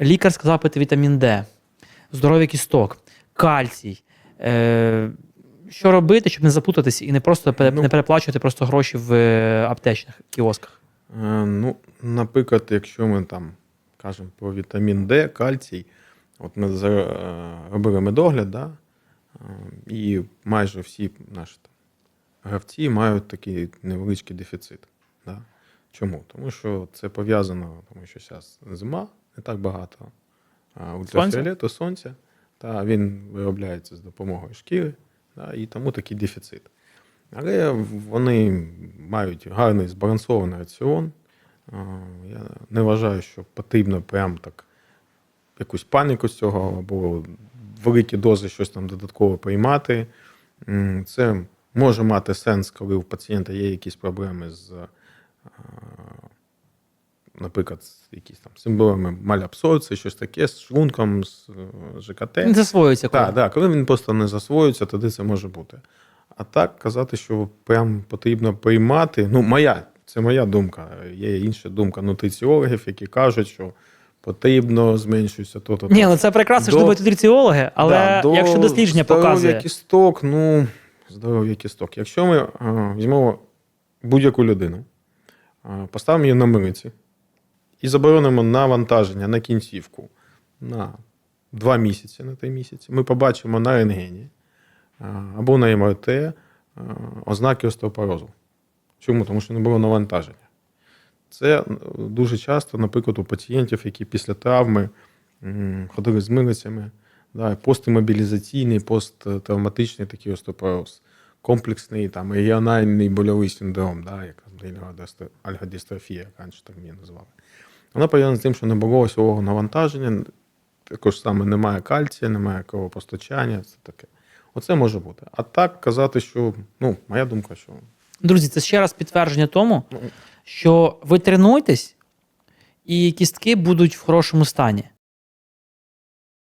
лікар сказав пити вітамін Д, здоров'я кісток, кальцій. Е, що робити, щоб не заплутатися і не просто пере- Ну. не переплачувати просто гроші в е, аптечних кіосках? Е, Ну, наприклад, якщо ми там кажемо про вітамін Д, кальцій, от ми за- е, робили медогляд, да? е, і майже всі наші там, гравці мають такий невеличкий дефіцит. Да? Чому? Тому що це пов'язано, тому що зараз зима, не так багато ультрафіолету, сонця, та він виробляється з допомогою шкіри, да? і тому такий дефіцит. Але вони мають гарний збалансований раціон. Я не вважаю, що потрібно прям так якусь паніку з цього або великі дози щось там додатково приймати. Це може мати сенс, коли у пацієнта є якісь проблеми з, наприклад, з якісь там симптомами малябсорбції, щось таке, з шлунком, з е, ЖКТ. Не засвоюється коли. Так, так, коли він просто не засвоюється, тоді це може бути. А так казати, що прям потрібно приймати. Ну, моя, це моя думка. Є інша думка нутриціологів, які кажуть, що потрібно зменшується то-то. Ні, ну це прекрасно, що До- думають нутриціологи, але Да, до якщо дослідження показує. кісток, ну, здоров'я кісток. Якщо ми а, візьмемо будь-яку людину, а, поставимо її на милиці і заборонимо навантаження на кінцівку на два місяці, на три місяці, ми побачимо на рентгені або на МРТ ознаки остеопорозу. Чому? Тому що не було навантаження. Це дуже часто, наприклад, у пацієнтів, які після травми ходили з милицями, да, постімобілізаційний, посттравматичний такий остеопороз, комплексний там, регіональний больовий синдром, да, як альгодистрофія, як раніше так її називали. Вона пов'язана з тим, що не було осьового навантаження, також саме немає кальція, немає кровопостачання, це таке. Оце може бути. А так казати, що ну, моя думка, що Друзі, це ще раз підтвердження тому, Ну. що ви тренуйтесь, і кістки будуть в хорошому стані.